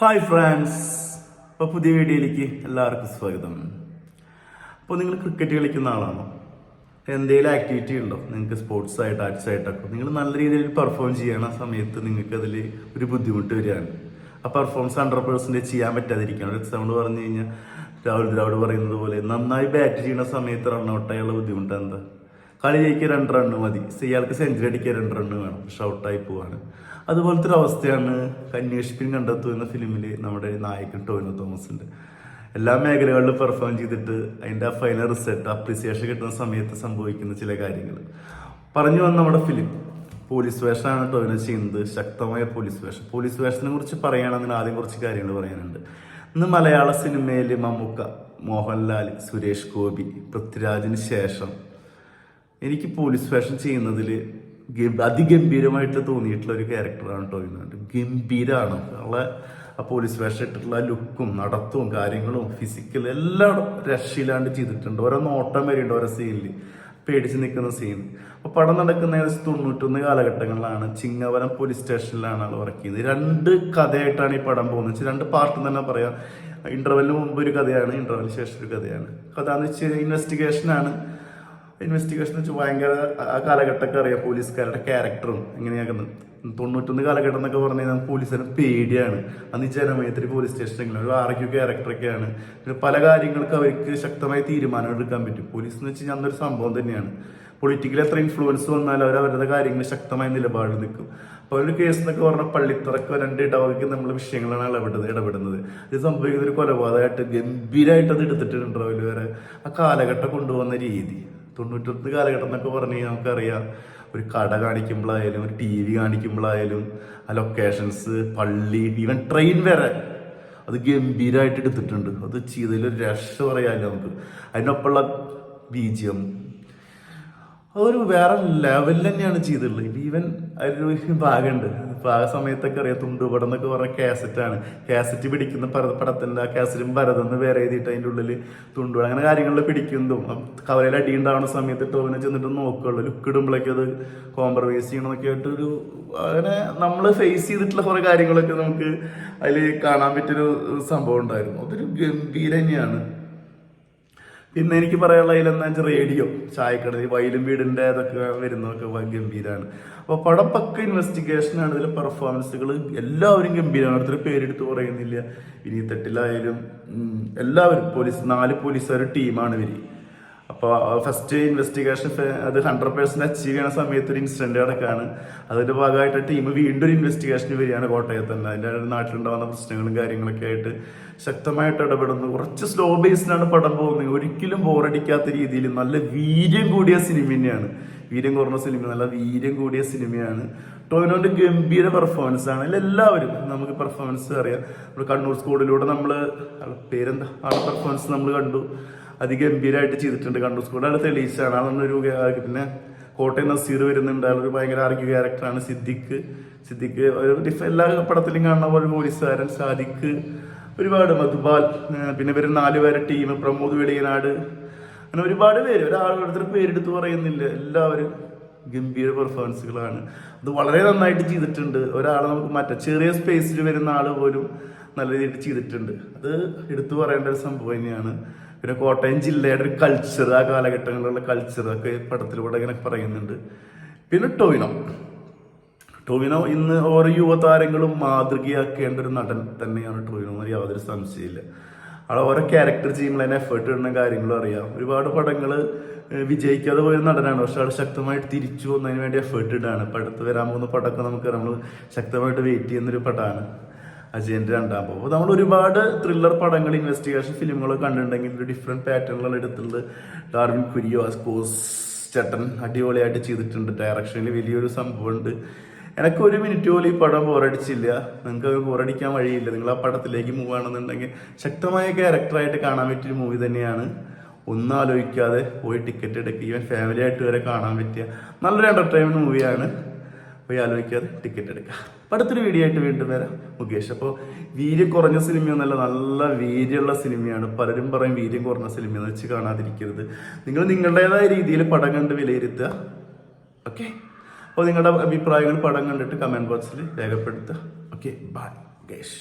Hi friends അപ്പോൾ പുതിയ വീഡിയോയിലേക്ക് എല്ലാവർക്കും സ്വാഗതം. അപ്പോൾ നിങ്ങൾ ക്രിക്കറ്റ് കളിക്കുന്ന ആളാണോ? എന്തെങ്കിലും ആക്ടിവിറ്റി ഉണ്ടോ? നിങ്ങൾക്ക് സ്പോർട്സ് ആയിട്ട് ആർട്സ് ആയിട്ടൊക്കെ? നിങ്ങൾ നല്ല രീതിയിൽ പെർഫോം ചെയ്യണ സമയത്ത് നിങ്ങൾക്ക് അതിൽ ഒരു ബുദ്ധിമുട്ട് വരികയാണ്. ആ പെർഫോമൻസ് ഹൺഡ്രഡ് പെർസെന്റേജ് ചെയ്യാൻ പറ്റാതിരിക്കുകയാണ്. ഒരു എക്സാമ്പിൾ പറഞ്ഞു കഴിഞ്ഞാൽ രാഹുൽ ദ്രാവിഡ് പറയുന്നത് പോലെ നന്നായി ബാറ്റ് ചെയ്യുന്ന സമയത്ത് റണ്ണൗട്ടായുള്ള ബുദ്ധിമുട്ട് എന്താ? കളി ജയിക്കുക രണ്ട് റണ്ണ് മതി. ഇയാൾക്ക് സെഞ്ചുറി അടിക്കുക രണ്ട് റണ്ണ് വേണം. പക്ഷെ ഔട്ടായി പോവാണ്. അതുപോലത്തെ ഒരു അവസ്ഥയാണ് കന്യാഷിപ്പിൻ കണ്ടെത്തു എന്ന ഫിലിമിൽ നമ്മുടെ നായകൻ ടോവിനോ തോമസിന്റെ എല്ലാ മേഖലകളിലും പെർഫോം ചെയ്തിട്ട് അതിന്റെ ആ ഫൈനൽ റിസൾട്ട് അപ്രിസിയേഷൻ കിട്ടുന്ന സമയത്ത് സംഭവിക്കുന്ന ചില കാര്യങ്ങൾ. പറഞ്ഞു വന്ന നമ്മുടെ ഫിലിം പോലീസ് വേഷമാണ് ടോവിനോ ചെയ്യുന്നത്. ശക്തമായ പോലീസ് വേഷം. പോലീസ് വേഷത്തിനെ കുറിച്ച് പറയുകയാണെങ്കിൽ ആദ്യം കുറച്ച് കാര്യങ്ങൾ പറയാനുണ്ട്. ഇന്ന് മലയാള സിനിമയിൽ മമ്മൂക്ക മോഹൻലാൽ സുരേഷ് ഗോപി പൃഥ്വിരാജിന് ശേഷം എനിക്ക് പോലീസ് ഫാഷൻ ചെയ്യുന്നതിൽ അതിഗംഭീരമായിട്ട് തോന്നിയിട്ടുള്ള ഒരു ക്യാരക്ടറാണ് ടോവിനോ ഗംഭീരമാണ് അവളെ ആ പോലീസ് വേഷം ഇട്ടിട്ടുള്ള ലുക്കും നടത്തവും കാര്യങ്ങളും ഫിസിക്കൽ എല്ലാം രക്ഷയില്ലാണ്ട് ചെയ്തിട്ടുണ്ട്. ഓരോ നോട്ടം വരെയുണ്ട് ഓരോ സീനിൽ പേടിച്ച് നിൽക്കുന്ന സീൻ അപ്പോൾ പടം നടക്കുന്ന ഏകദേശം തൊണ്ണൂറ്റൊന്ന് കാലഘട്ടങ്ങളിലാണ് ചിങ്ങവനം പോലീസ് സ്റ്റേഷനിലാണ് ആൾ വർക്ക് ചെയ്യുന്നത്. രണ്ട് കഥയായിട്ടാണ് ഈ പടം പോകുന്നത്. രണ്ട് പാർട്ട് തന്നെ പറയാം. ഇന്റർവെല്ലിന് മുമ്പ് ഒരു കഥയാണ് ഇന്റർവെല്ലിന് ശേഷം ഒരു കഥയാണ്. കഥ എന്ന് വെച്ചാൽ ഇൻവെസ്റ്റിഗേഷനാണ് ഇൻവെസ്റ്റിഗേഷൻ വെച്ച് ഭയങ്കര ആ കാലഘട്ടമൊക്കെ അറിയാം. പോലീസുകാരുടെ ക്യാരക്ടറും എങ്ങനെയാക്കുന്നത് തൊണ്ണൂറ്റൊന്ന് കാലഘട്ടം എന്നൊക്കെ പറഞ്ഞു കഴിഞ്ഞാൽ പോലീസിന് പേടിയാണ്. അന്ന് ഈ പോലീസ് സ്റ്റേഷനിൽ ഒരു ആർഗ്യൂ ക്യാരക്ടറൊക്കെയാണ് പിന്നെ പല കാര്യങ്ങൾക്ക് അവർക്ക് ശക്തമായ തീരുമാനം എടുക്കാൻ പറ്റും. പോലീസ് എന്ന് വെച്ച് കഴിഞ്ഞാൽ അന്നൊരു സംഭവം തന്നെയാണ്. പൊളിറ്റിക്കൽ എത്ര ഇൻഫ്ലുവൻസ് വന്നാലും അവർ അവരുടെ കാര്യങ്ങൾ ശക്തമായ നിലപാടിൽ നിൽക്കും. അപ്പോൾ ഒരു കേസ് എന്നൊക്കെ പറഞ്ഞാൽ പള്ളിത്തറക്കോ രണ്ട് ഇടവകയ്ക്ക് നമ്മൾ വിഷയങ്ങളാണ് ഇടപെടുന്നത് ഇടപെടുന്നത്. ഇത് സംഭവിക്കുന്ന ഒരു കൊലപാതകമായിട്ട് ഗംഭീരമായിട്ട് അത് എടുത്തിട്ടുണ്ട് ഇന്റർവ്യൂൽ വരെ ആ കാലഘട്ടം കൊണ്ടുപോകുന്ന രീതി. തൊണ്ണൂറ്റൊന്ന് കാലഘട്ടം എന്നൊക്കെ പറഞ്ഞു കഴിഞ്ഞാൽ നമുക്കറിയാം. ഒരു കട കാണിക്കുമ്പോഴായാലും ഒരു ടി വി കാണിക്കുമ്പോഴായാലും ആ ലൊക്കേഷൻസ് പള്ളി ഈവൻ ട്രെയിൻ വരെ അത് ഗംഭീരമായിട്ട് എടുത്തിട്ടുണ്ട്. അത് ചെയ്തതിൽ ഒരു രക്ഷ പറയാമല്ലോ നമുക്ക്. അതിനൊപ്പമുള്ള ബീജിയം അതൊരു വേറെ ലെവലിൽ തന്നെയാണ് ചെയ്തിട്ടുള്ളത്. ഈവൻ അതിലൊരു ഭാഗമുണ്ട്. ഇപ്പൊ ആ സമയത്തൊക്കെ അറിയാം തുണ്ടുപടം എന്നൊക്കെ പറഞ്ഞ കാസറ്റാണ് കാസറ്റ് പിടിക്കുന്ന പടത്തിന്റെ ആ കാസറ്റും ഭരതെന്ന് വേറെ എഴുതിയിട്ട് അതിന്റെ ഉള്ളിൽ തുണ്ടുപടം അങ്ങനെ കാര്യങ്ങളിൽ പിടിക്കുന്നതും കവലയിൽ അടി ഉണ്ടാവുന്ന സമയത്ത് ടോവിനെ ചെന്നിട്ട് നോക്കുകയുള്ളൂ ലുക്ക് ഇടുമ്പോഴേക്കും അത് കോംപ്രമൈസ് ചെയ്യണമെന്നൊക്കെ ആയിട്ടൊരു അങ്ങനെ നമ്മൾ ഫേസ് ചെയ്തിട്ടുള്ള കുറേ കാര്യങ്ങളൊക്കെ നമുക്ക് അതിൽ കാണാൻ പറ്റിയൊരു സംഭവം ഉണ്ടായിരുന്നു. അതൊരു ഗംഭീര തന്നെയാണ്. പിന്നെ എനിക്ക് പറയാനുള്ള അതിലെന്താ വെച്ചാൽ റേഡിയോ. ചായക്കട ഈ വയലും വീടിന്റെ അതൊക്കെ വരുന്നതൊക്കെ ഗംഭീരമാണ് ഗംഭീരാണ്. അപ്പൊ പടം പക്ക ഇൻവെസ്റ്റിഗേഷനാണ്. ഇതിലെ പെർഫോമൻസുകൾ എല്ലാവരും ഗംഭീരമാണ് അടുത്തൊരു പേരെടുത്ത് പറയുന്നില്ല. ഇനി തെറ്റിലായാലും എല്ലാവരും പോലീസ് നാല് പോലീസുകാർ ടീമാണ് ഇവർ. അപ്പോൾ ഫസ്റ്റ് ഇൻവെസ്റ്റിഗേഷൻ അത് ഹൺഡ്രഡ് പേഴ്സന്റ് അച്ചീവ് ചെയ്യുന്ന സമയത്ത് ഒരു ഇൻസിഡന്റ് നടക്കാണ്. അതിന്റെ ഭാഗമായിട്ട് ടീം വീണ്ടും ഒരു ഇൻവെസ്റ്റിഗേഷന് വരികയാണ് കോട്ടയത്ത് തന്നെ. അതിന്റെ നാട്ടിലുണ്ടാകുന്ന പ്രശ്നങ്ങളും കാര്യങ്ങളൊക്കെ ആയിട്ട് ശക്തമായിട്ട് ഇടപെടുന്നു. കുറച്ച് സ്ലോ ബേസിലാണ് പടം പോകുന്നത്. ഒരിക്കലും ബോറടിക്കാത്ത രീതിയിൽ നല്ല വീര്യം കൂടിയ സിനിമ തന്നെയാണ്. വീര്യം കുറഞ്ഞ സിനിമ നല്ല വീര്യം കൂടിയ സിനിമയാണ് ടോവിനോന്റെ ഗംഭീര പെർഫോമൻസ് ആണ്. എല്ലാവരും നമുക്ക് പെർഫോമൻസ് അറിയാം. നമ്മൾ കണ്ണൂർ സ്കൂളിലൂടെ നമ്മൾ പേരെന്താ? ആ പെർഫോമൻസ് നമ്മൾ കണ്ടു. അതിഗംഭീരമായിട്ട് ചെയ്തിട്ടുണ്ട് കണ്ണൂർ സ്കൂളിൽ ആൾ തെളിയിച്ചാണ്. അതൊന്നൊരു പിന്നെ കോട്ടയം നസീർ വരുന്നുണ്ട്. അതൊരു ഭയങ്കര ആർഗ്യ ക്യാരക്ടറാണ് സിദ്ദിഖ്. സിദ്ദിഖ് ഒരു എല്ലാ പടത്തിലും കാണുന്ന പോലെ പോലീസുകാരൻ സാദിഖ് ഒരുപാട് മധുബാൽ പിന്നെ ഇവർ നാലുപേരെ ടീം പ്രമോദ് വെളിയനാട്. അങ്ങനെ ഒരുപാട് പേര്. ഒരാളോരുത്തർ പേരെടുത്ത് പറയുന്നില്ല. എല്ലാവരും ഗംഭീര പെർഫോമൻസുകളാണ് അത് വളരെ നന്നായിട്ട് ചെയ്തിട്ടുണ്ട്. ഒരാൾ നമുക്ക് മറ്റേ ചെറിയ സ്പേസിൽ വരുന്ന ആൾ പോലും നല്ല രീതിയിൽ ചെയ്തിട്ടുണ്ട്. അത് എടുത്തു പറയേണ്ട ഒരു സംഭവം തന്നെയാണ്. പിന്നെ കോട്ടയം ജില്ലയുടെ ഒരു കൾച്ചർ ആ കാലഘട്ടങ്ങളിലുള്ള കൾച്ചർ ഒക്കെ പടത്തിലൂടെ ഇങ്ങനെ പറയുന്നുണ്ട്. പിന്നെ ടോവിനോ. ടോവിനോ ഇന്ന് ഓരോ യുവതാരങ്ങളും മാതൃകയാക്കേണ്ട ഒരു നടൻ തന്നെയാണ് ടോവിനോ എന്ന് യാതൊരു സംശയമില്ല അവിടെ ഓരോ ക്യാരക്ടർ ചെയ്യുമ്പോൾ അതിന് എഫേർട്ട് ഇടുന്ന കാര്യങ്ങളും അറിയാം. ഒരുപാട് പടങ്ങൾ വിജയിക്കാതെ പോയ നടനാണ്. പക്ഷെ അവിടെ ശക്തമായിട്ട് തിരിച്ചു വന്നതിന് വേണ്ടി എഫേർട്ട് ഇടാണ്. പടത്ത് വരാൻ പോകുന്ന പടമൊക്കെ നമുക്ക് നമ്മൾ ശക്തമായിട്ട് വെയിറ്റ് ചെയ്യുന്നൊരു പടമാണ് അജയന്റെ രണ്ടാം പോകും അപ്പോൾ നമ്മൾ ഒരുപാട് ത്രില്ലർ പടങ്ങൾ ഇൻവെസ്റ്റിഗേഷൻ ഫിലിമുകളൊക്കെ കണ്ടിട്ടുണ്ടെങ്കിൽ ഒരു ഡിഫറെന്റ് പാറ്റേണുകൾ എടുത്തിട്ടുണ്ട് ഡാർവിൻ കുരിയോ സ്കോസ് ചേട്ടൻ അടിപൊളിയായിട്ട് ചെയ്തിട്ടുണ്ട്. ഡയറക്ഷനിൽ വലിയൊരു സംഭവമുണ്ട്. എനിക്ക് ഒരു മിനിറ്റ് പോലും ഈ പടം ബോറടിച്ചില്ല നിങ്ങൾക്ക് ബോറടിക്കാൻ വഴിയില്ല. നിങ്ങൾ ആ പടത്തിലേക്ക് മൂവ് ആണെന്നുണ്ടെങ്കിൽ ശക്തമായ ക്യാരക്ടറായിട്ട് കാണാൻ പറ്റിയ മൂവി തന്നെയാണ്. ഒന്നും ആലോചിക്കാതെ പോയി ടിക്കറ്റ് എടുക്കുക. ഈവൻ ഫാമിലി ആയിട്ട് വരെ കാണാൻ പറ്റിയ നല്ലൊരു എന്റർടൈൻമെന്റ് മൂവിയാണ് പോയി ആലോചിക്കാതെ ടിക്കറ്റ് എടുക്കുക അടുത്തൊരു വീഡിയോ ആയിട്ട് വീണ്ടും വരാം. മുകേഷ് അപ്പോൾ വീര്യം കുറഞ്ഞ സിനിമയൊന്നല്ല നല്ല വീര്യമുള്ള സിനിമയാണ് പലരും പറയും വീര്യം കുറഞ്ഞ സിനിമ എന്ന് വെച്ച് കാണാതിരിക്കരുത്. നിങ്ങൾ നിങ്ങളുടേതായ രീതിയിൽ പടം കണ്ട് വിലയിരുത്തുക. ഓക്കെ അപ്പോൾ നിങ്ങളുടെ അഭിപ്രായങ്ങൾ പടം കണ്ടിട്ട് കമന്റ് ബോക്സിൽ രേഖപ്പെടുത്തുക. Okay bye Mukesh.